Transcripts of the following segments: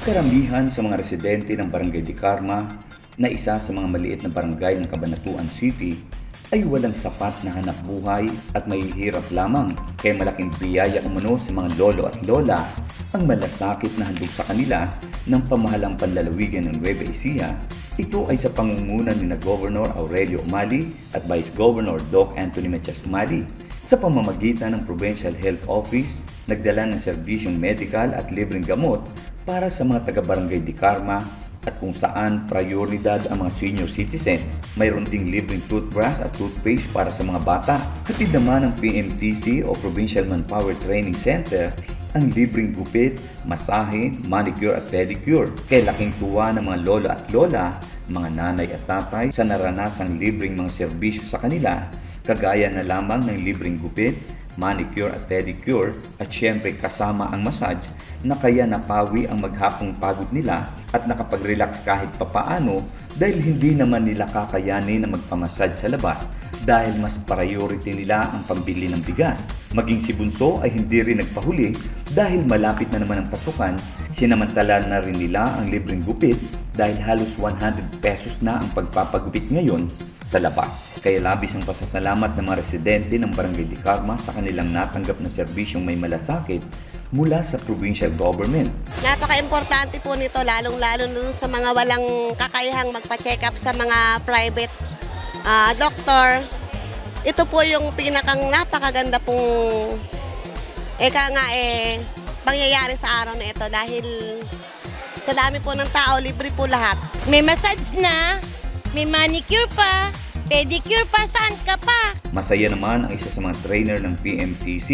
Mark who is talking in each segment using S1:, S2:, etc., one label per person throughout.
S1: Karamihan sa mga residente ng Barangay Di Carma na isa sa mga maliit na barangay ng Cabanatuan City ay walang sapat na hanap buhay at mahihirap lamang kaya malaking biyaya umano sa mga lolo at lola ang malasakit na handog sa kanila ng pamahalang panlalawigan ng Nueva Ecija. Ito ay sa pangunguna ni na Governor Aurelio Umali at Vice Governor Doc Anthony Matias Umali sa pamamagitan ng Provincial Health Office nagdala ng serbisyong medical at libreng gamot para sa mga taga-barangay Di Carma at kung saan prioridad ang mga senior citizen. Mayroon ding libreng toothbrush at toothpaste para sa mga bata. Hatid naman ng PMTC o Provincial Manpower Training Center ang libreng gupit, masahe, manicure at pedicure. Kaya laking tuwa ng mga lola at lola, mga nanay at tatay sa naranasang libreng mga serbisyo sa kanila kagaya na lamang ng libreng gupit, manicure at pedicure at syempre kasama ang massage na kaya napawi ang maghapong pagod nila at nakapag-relax kahit papaano dahil hindi naman nila kakayanin na magpamassage sa labas dahil mas priority nila ang pambili ng bigas. Maging si Bunso ay hindi rin nagpahuli dahil malapit na naman ang pasukan, sinamantala na rin nila ang libreng gupit dahil halos 100 pesos na ang pagpapagupit ngayon sa labas. Kaya labis ang pasasalamat ng mga residente ng Barangay Di Carma sa kanilang natanggap na serbisyong may malasakit mula sa provincial government.
S2: Napaka-importante po nito lalong-lalo dun sa mga walang kakayahang magpa-check up sa mga private ah, doctor. Ito po yung pinakang napakaganda pong eka nga eh pangyayari sa araw na ito dahil sa dami po ng tao, libre po lahat.
S3: May massage na, may manicure pa, pedicure pa, saan ka pa?
S1: Masaya naman ang isa sa mga trainer ng PMTC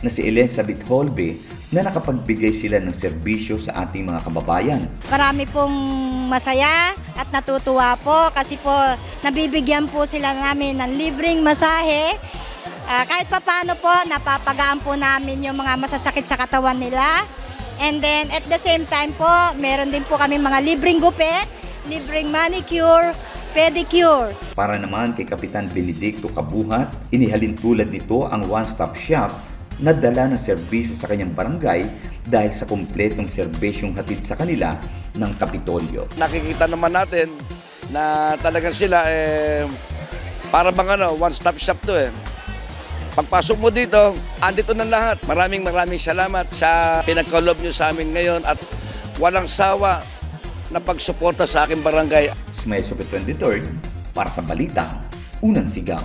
S1: na si Elizabeth Holbe na nakapagbigay sila ng serbisyo sa ating mga kababayan.
S4: Marami pong masaya at natutuwa po kasi po nabibigyan po sila namin ng libreng masahe. Ah, kahit papano po, napapagaan po namin yung mga masasakit sa katawan nila. And then at the same time po, meron din po kami mga libreng gupit, libreng manicure, pedicure.
S1: Para naman kay Kapitan Benedicto Kabuhat, inihalin tulad nito ang one-stop shop na dala ng serbisyo sa kanyang barangay dahil sa kumpletong serbisyong hatid sa kanila ng Kapitolyo.
S5: nakikita naman natin na talagang sila eh, para bang ano, one-stop shop to eh. Pagpasok mo dito, andito na lahat. Maraming maraming salamat sa pinagkalob nyo sa amin ngayon at walang sawa na pagsuporta sa aking barangay.
S1: Smile Super 23 para sa balita, unang sigaw.